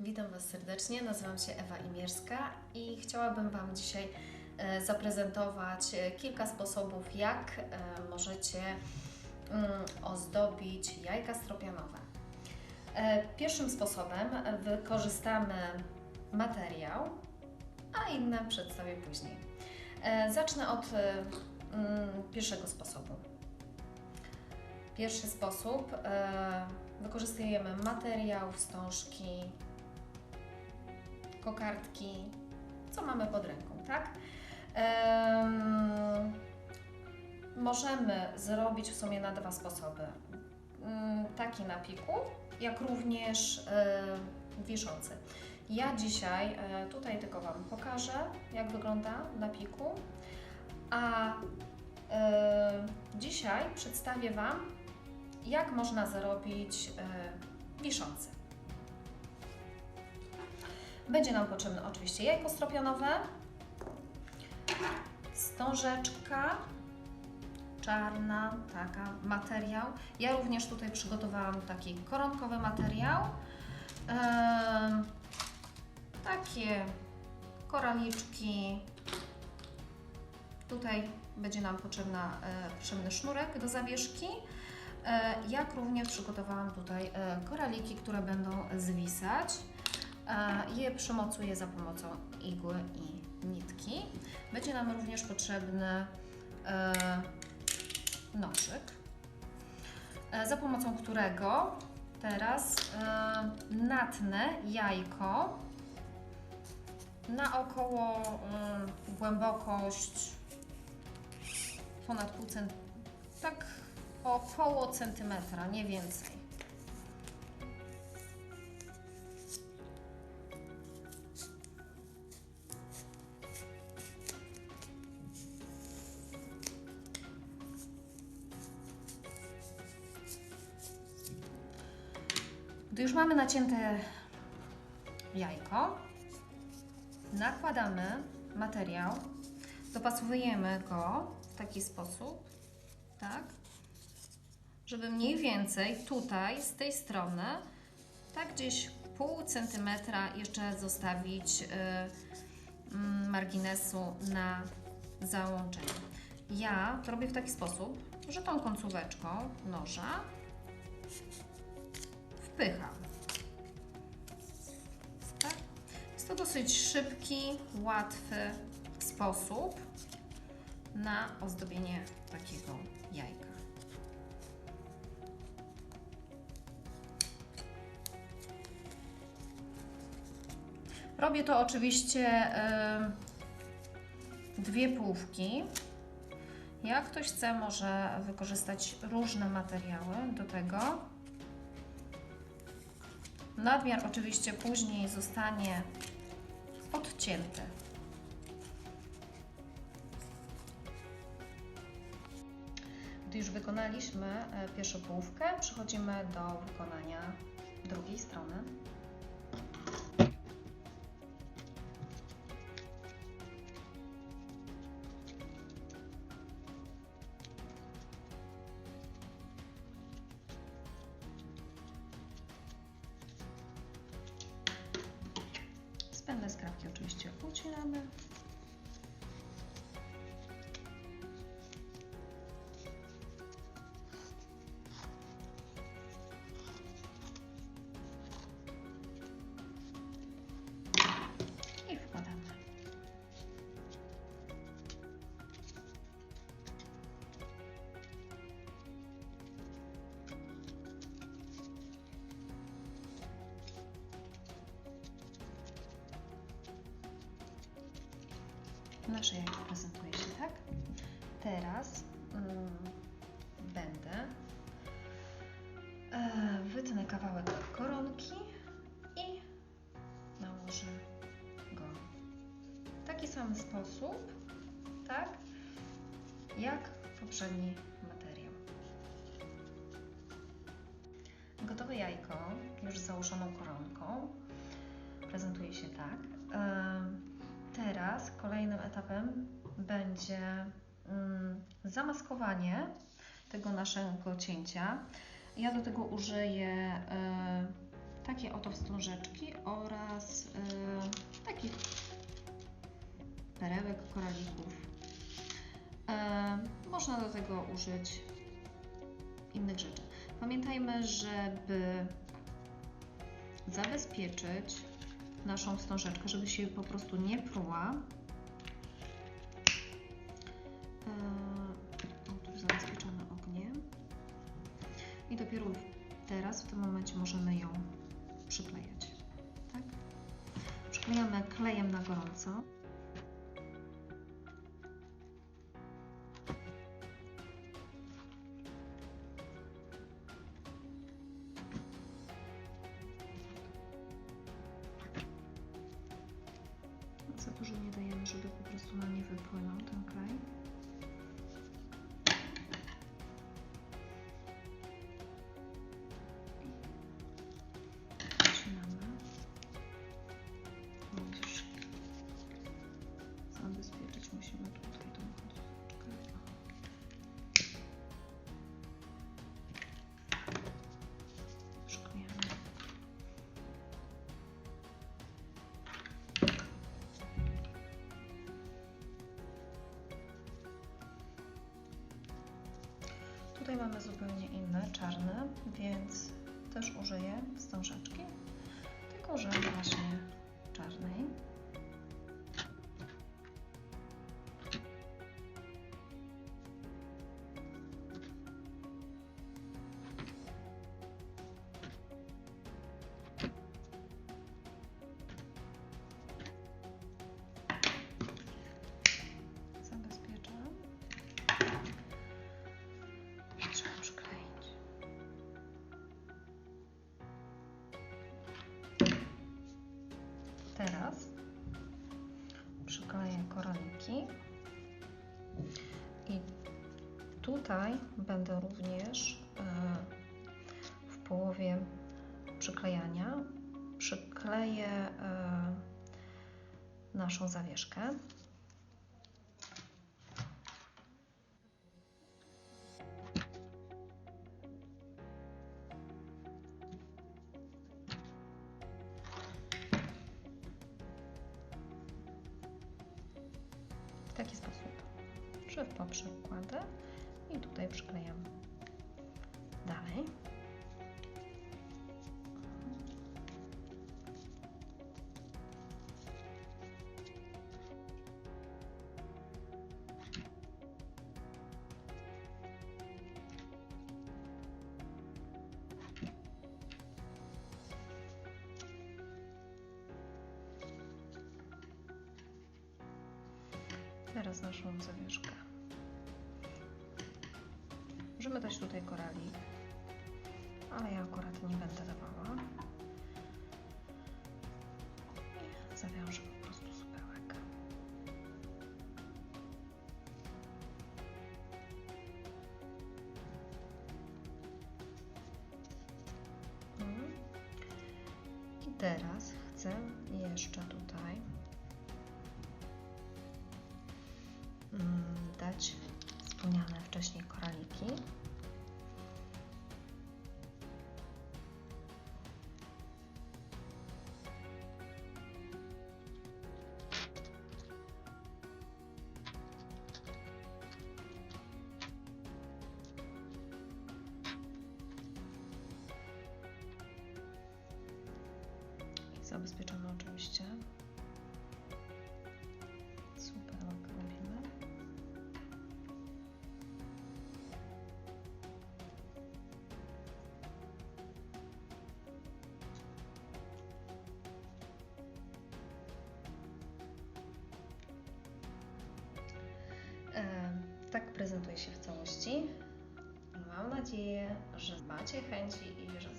Witam Was serdecznie, nazywam się Ewa Imierska i chciałabym Wam dzisiaj e, zaprezentować e, kilka sposobów, jak e, możecie mm, ozdobić jajka stropianowe. Pierwszym sposobem wykorzystamy materiał, a inne przedstawię później. Zacznę od mm, pierwszego sposobu. Pierwszy sposób wykorzystujemy materiał, wstążki, kokardki, co mamy pod ręką, tak? Em, możemy zrobić w sumie na dwa sposoby. Mm, Taki na piku, jak również e, wiszący. Ja dzisiaj e, tutaj tylko Wam pokażę, jak wygląda na piku, a dzisiaj przedstawię Wam, jak można zrobić e, wiszący. Będzie nam potrzebne oczywiście jajko stropionowe, wstążeczka czarna, taka materiał. Ja również tutaj przygotowałam taki koronkowy materiał. Takie koraliczki. Tutaj będzie nam potrzebna, e, potrzebny sznurek do zawieszki. E, jak również przygotowałam tutaj e, koraliki, które będą zwisać. Je przymocuję za pomocą igły i nitki. Będzie nam również potrzebny e, nożyk, e, za pomocą którego teraz e, natnę jajko na około głębokość ponad pół cent, tak około centymetra, nie więcej. Gdy już mamy nacięte jajko, nakładamy materiał, dopasowujemy go w taki sposób, tak, żeby mniej więcej tutaj, z tej strony, tak gdzieś pół centymetra jeszcze zostawić y, mm, marginesu na załączenie. Ja to robię w taki sposób, że tą końcóweczką noża wpycham. Tak? Jest to dosyć szybki, łatwy sposób na ozdobienie takiego jajka. Robię to oczywiście em, dwie półki. Jak ktoś chce, może wykorzystać różne materiały do tego. Nadmiar oczywiście później zostanie odcięty. Gdy już wykonaliśmy e, pierwszą połówkę, przechodzimy do wykonania drugiej strony. Oczywiście ucinamy. Nasze jajko prezentuje się tak. Teraz mm, będę e, wytnę kawałek koronki i nałożę go w taki sam sposób, tak, jak poprzedni materiał. Gotowe jajko, już z założoną koronką, prezentuje się tak. Em, teraz kolejnym etapem będzie mm, zamaskowanie tego naszego cięcia. Ja do tego użyję e, takie oto wstążeczki oraz e, takich perełek, koralików. E, można do tego użyć innych rzeczy. Pamiętajmy, żeby zabezpieczyć naszą wstążeczkę, żeby się po prostu nie pruła. Eee, O, tu zabezpieczamy ogniem. I dopiero teraz, w tym momencie możemy ją przyklejać. Tak? Przyklejamy klejem na gorąco. Za dużo nie dajemy, żeby po prostu nam nie wypłynął ten klej. Tutaj mamy zupełnie inne, czarne, więc też użyję wstążeczki, tylko że właśnie czarnej. Tutaj będę również e, w połowie przyklejania przykleję e, naszą zawieszkę. w taki sposób. Że w poprzek i tutaj przyklejam dalej. Teraz naszą zawieszkę. Możemy dać tutaj korali, ale ja akurat nie będę dawała. Zawiążę po prostu supełek. Mhm. I teraz chcę jeszcze tutaj mm, dać wspomniane wcześniej koraliki. I zabezpieczamy oczywiście. Super, jak robimy. E, Tak prezentuje się w całości. Mam nadzieję, że macie chęci i że